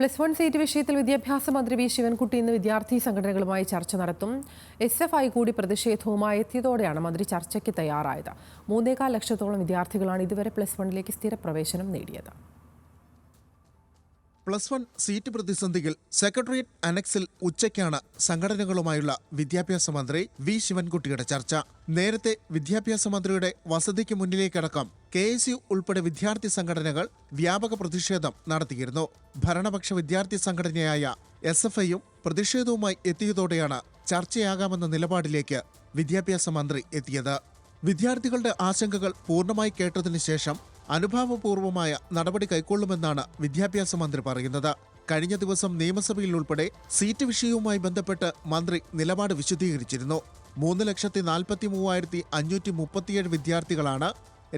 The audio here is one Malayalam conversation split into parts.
പ്ലസ് വൺ സീറ്റ് വിഷയത്തിൽ വിദ്യാഭ്യാസ മന്ത്രി വി ശിവൻകുട്ടി ഇന്ന് വിദ്യാർത്ഥി സംഘടനകളുമായി ചർച്ച നടത്തും. എസ് എഫ് ഐ കൂടി പ്രതിഷേധവുമായി എത്തിയതോടെയാണ് മന്ത്രി ചർച്ചയ്ക്ക് തയ്യാറായത്. മൂന്നേകാൽ ലക്ഷത്തോളം വിദ്യാർത്ഥികളാണ് ഇതുവരെ പ്ലസ് വണ്ണിലേക്ക് സ്ഥിരപ്രവേശനം നേടിയത്. പ്ലസ് വൺ സീറ്റ് പ്രതിസന്ധിയിൽ സെക്രട്ടേറിയറ്റ് അനക്സിൽ ഉച്ചയ്ക്കാണ് സംഘടനകളുമായുള്ള വിദ്യാഭ്യാസ മന്ത്രി വി ശിവൻകുട്ടിയുടെ ചർച്ച. നേരത്തെ വിദ്യാഭ്യാസ മന്ത്രിയുടെ വസതിക്ക് മുന്നിലേക്കടക്കം കെ എസ് യു ഉൾപ്പെടെ വിദ്യാർത്ഥി സംഘടനകൾ വ്യാപക പ്രതിഷേധം നടത്തിയിരുന്നു. ഭരണപക്ഷ വിദ്യാർത്ഥി സംഘടനയായ എസ് എഫ് ഐയും പ്രതിഷേധവുമായി എത്തിയതോടെയാണ് ചർച്ചയാകാമെന്ന നിലപാടിലേക്ക് വിദ്യാഭ്യാസ മന്ത്രി എത്തിയത്. വിദ്യാർത്ഥികളുടെ ആശങ്കകൾ പൂർണമായി കേട്ടതിനു ശേഷം അനുഭാവപൂർവമായ നടപടി കൈക്കൊള്ളുമെന്നാണ് വിദ്യാഭ്യാസ മന്ത്രി പറയുന്നത്. കഴിഞ്ഞ ദിവസം നിയമസഭയിൽ ഉൾപ്പെടെ സീറ്റ് വിഷയവുമായി ബന്ധപ്പെട്ട് മന്ത്രി നിലപാട് വിശദീകരിച്ചിരുന്നു. മൂന്ന് ലക്ഷത്തി നാൽപ്പത്തി മൂവായിരത്തി അഞ്ഞൂറ്റി മുപ്പത്തിയേഴ് വിദ്യാർത്ഥികളാണ്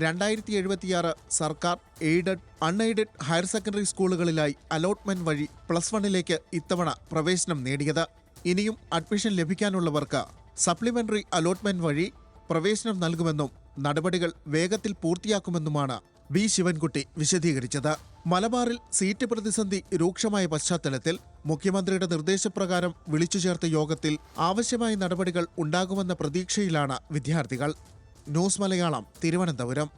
രണ്ടായിരത്തി എഴുപത്തിയാറ് സർക്കാർ എയ്ഡഡ് അൺഎയ്ഡഡ് ഹയർ സെക്കൻഡറി സ്കൂളുകളിലായി അലോട്ട്മെന്റ് വഴി പ്ലസ് വണ്ണിലേക്ക് ഇത്തവണ പ്രവേശനം നേടിയത്. ഇനിയും അഡ്മിഷൻ ലഭിക്കാനുള്ളവർക്ക് സപ്ലിമെന്ററി അലോട്ട്മെന്റ് വഴി പ്രവേശനം നൽകുമെന്നും നടപടികൾ വേഗത്തിൽ പൂർത്തിയാക്കുമെന്നുമാണ് വി ശിവൻകുട്ടി വിശദീകരിച്ചത്. മലബാറിൽ സീറ്റ് പ്രതിസന്ധി രൂക്ഷമായ പശ്ചാത്തലത്തിൽ മുഖ്യമന്ത്രിയുടെ നിർദ്ദേശപ്രകാരം വിളിച്ചു ചേർത്ത യോഗത്തിൽ ആവശ്യമായ നടപടികൾ ഉണ്ടാകുമെന്ന പ്രതീക്ഷയിലാണ് വിദ്യാർത്ഥികൾ. ന്യൂസ് മലയാളം തിരുവനന്തപുരം.